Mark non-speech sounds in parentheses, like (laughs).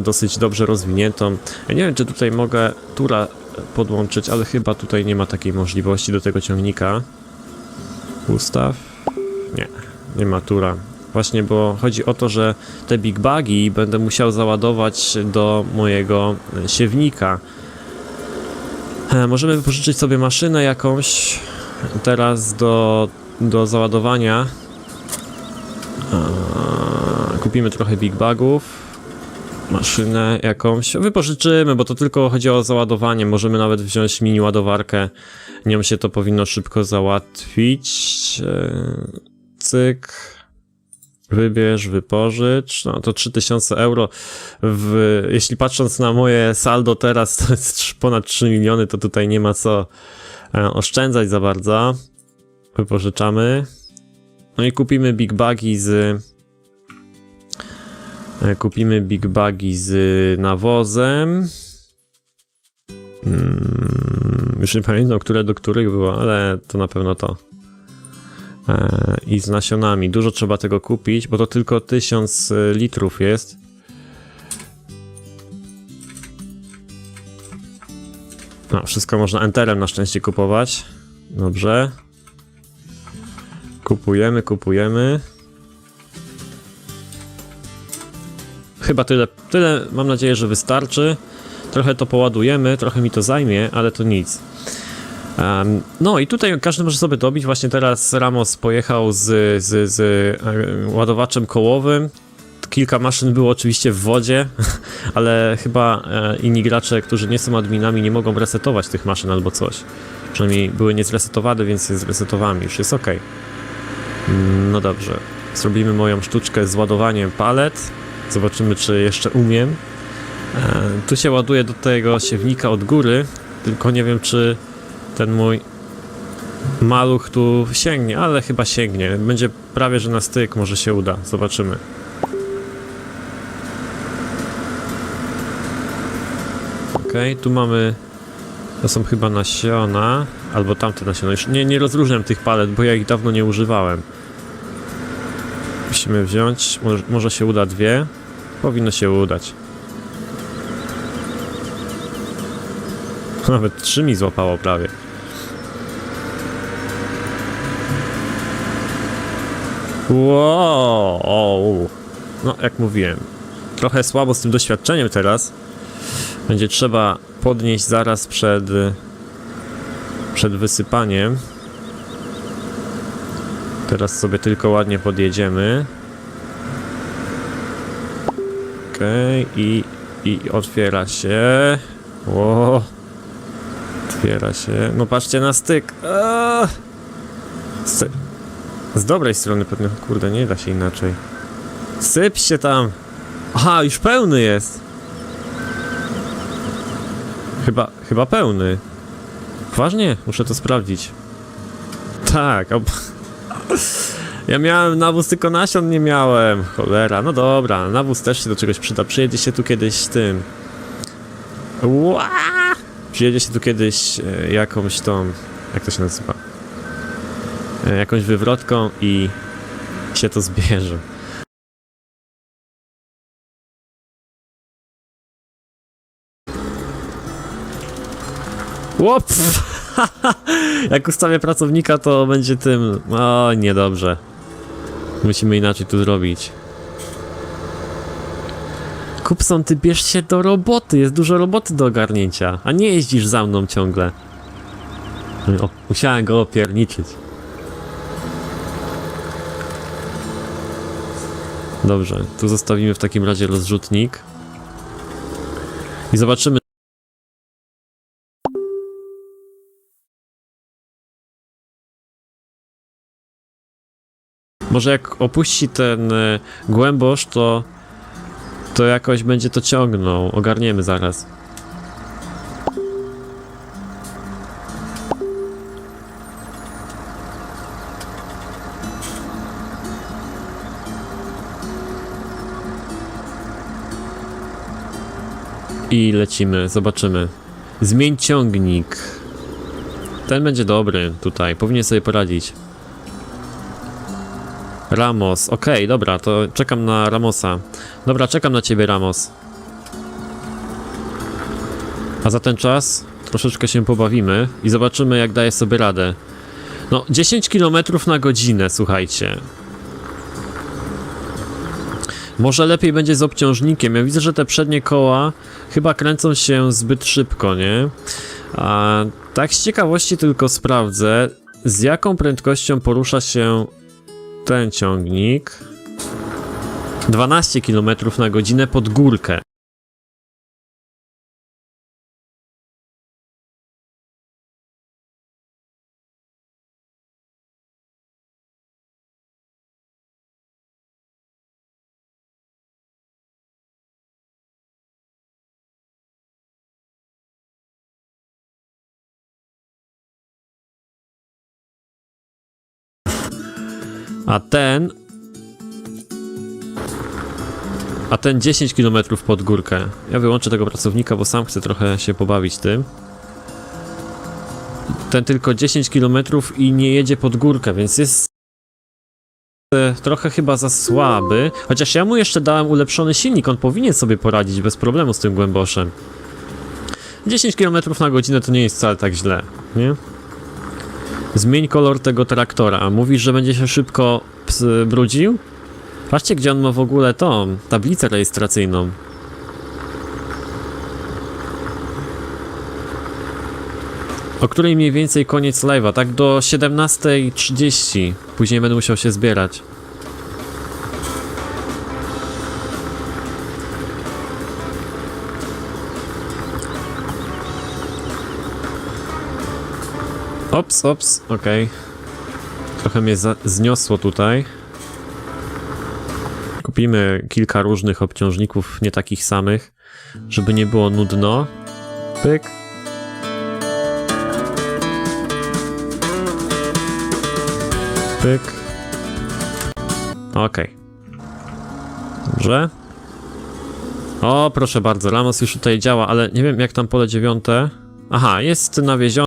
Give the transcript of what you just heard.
dosyć dobrze rozwiniętą. Ja nie wiem, czy tutaj mogę tura podłączyć, ale chyba tutaj nie ma takiej możliwości do tego ciągnika. Ustaw. Nie, nie ma tura. Właśnie, bo chodzi o to, że te big bagi będę musiał załadować do mojego e, siewnika. E, Możemy wypożyczyć sobie maszynę jakąś teraz do, do załadowania. E, Kupimy trochę big bagów maszynę jakąś. Wypożyczymy, bo to tylko chodzi o załadowanie. Możemy nawet wziąć mini ładowarkę. Nią się to powinno szybko załatwić. Eee, Cyk. Wybierz, wypożycz. No to 3000 euro. W, jeśli patrząc na moje saldo teraz, to jest ponad 3 miliony, to tutaj nie ma co e, oszczędzać za bardzo. Wypożyczamy. No i kupimy big bagi z E, Kupimy big bagi z nawozem. Mm, już nie pamiętam, które do których było, ale to na pewno to. E, I z nasionami. Dużo trzeba tego kupić, bo to tylko 1000 litrów jest. No, wszystko można enterem na szczęście kupować. Dobrze. Kupujemy, kupujemy. Chyba tyle, tyle mam nadzieję, że wystarczy. Trochę to poładujemy, trochę mi to zajmie, ale to nic. Em, no i tutaj każdy może sobie dobić. Właśnie teraz Ramos pojechał z, z, z e, ładowaczem kołowym. Kilka maszyn było oczywiście w wodzie, (laughs) ale chyba e, inni gracze, którzy nie są adminami, nie mogą resetować tych maszyn albo coś. Przynajmniej były niezresetowane, więc je zresetowałem. Już jest ok. No dobrze. Zrobimy moją sztuczkę z ładowaniem palet. Zobaczymy, czy jeszcze umiem. E, tu się ładuje do tego siewnika od góry, tylko nie wiem, czy ten mój maluch tu sięgnie, ale chyba sięgnie. Będzie prawie, że na styk, może się uda. Zobaczymy. Ok, tu mamy. To są chyba nasiona, albo tamte nasiona. Już nie, nie rozróżniam tych palet, bo ja ich dawno nie używałem. Musimy wziąć, może, może się uda dwie. Powinno się udać. Nawet trzy mi złapało prawie. Wow! No, jak mówiłem, trochę słabo z tym doświadczeniem teraz. Będzie trzeba podnieść zaraz przed, przed wysypaniem. Teraz sobie tylko ładnie podjedziemy. Okej, i, i otwiera się. Ło. Otwiera się. No patrzcie na styk. Z dobrej strony pewnie. Kurde, nie da się inaczej. Syp się tam. Aha, już pełny jest. Chyba, chyba pełny. Poważnie? Muszę to sprawdzić. Tak, ob... Ja miałem nawóz, tylko nasion nie miałem. Cholera, no dobra, nawóz też się do czegoś przyda. Przyjedzie się tu kiedyś z tym. Ła! Przyjedzie się tu kiedyś e, jakąś tą. Jak to się nazywa? E, jakąś wywrotką i się to zbierze. Łop! (laughs) Jak ustawię pracownika, to będzie tym. O, niedobrze. Musimy inaczej tu zrobić. Kupson, ty bierz się do roboty, jest dużo roboty do ogarnięcia, a nie jeździsz za mną ciągle. O, musiałem go opierniczyć. Dobrze, tu zostawimy w takim razie rozrzutnik. I zobaczymy. Może jak opuści ten e, głębosz, to to jakoś będzie to ciągnął. Ogarniemy zaraz. I lecimy, zobaczymy. Zmień ciągnik. Ten będzie dobry tutaj, powinien sobie poradzić. Ramos, okej, dobra, to czekam na Ramosa. Dobra, czekam na ciebie, Ramos. A za ten czas troszeczkę się pobawimy i zobaczymy, jak daje sobie radę. No, 10 km na godzinę, słuchajcie. Może lepiej będzie z obciążnikiem. Ja widzę, że te przednie koła chyba kręcą się zbyt szybko, nie? A tak z ciekawości tylko sprawdzę, z jaką prędkością porusza się ten ciągnik. 12 km na godzinę pod górkę. A ten. A ten 10 km pod górkę. Ja wyłączę tego pracownika, bo sam chcę trochę się pobawić tym. Ten tylko 10 km i nie jedzie pod górkę, więc jest e, trochę chyba za słaby. Chociaż ja mu jeszcze dałem ulepszony silnik, on powinien sobie poradzić bez problemu z tym głęboszem. 10 km na godzinę to nie jest wcale tak źle, nie? Zmień kolor tego traktora. Mówisz, że będzie się szybko brudził? Patrzcie, gdzie on ma w ogóle tą tablicę rejestracyjną. O której mniej więcej koniec live'a, tak do 17.30. Później będę musiał się zbierać. Ops, ops, okej. Trochę mnie zniosło tutaj. Kupimy kilka różnych obciążników, nie takich samych, żeby nie było nudno. Pyk. Pyk. Okej. Dobrze. O, proszę bardzo, Lamos już tutaj działa, ale nie wiem jak tam pole dziewiąte. Aha, jest nawiezione.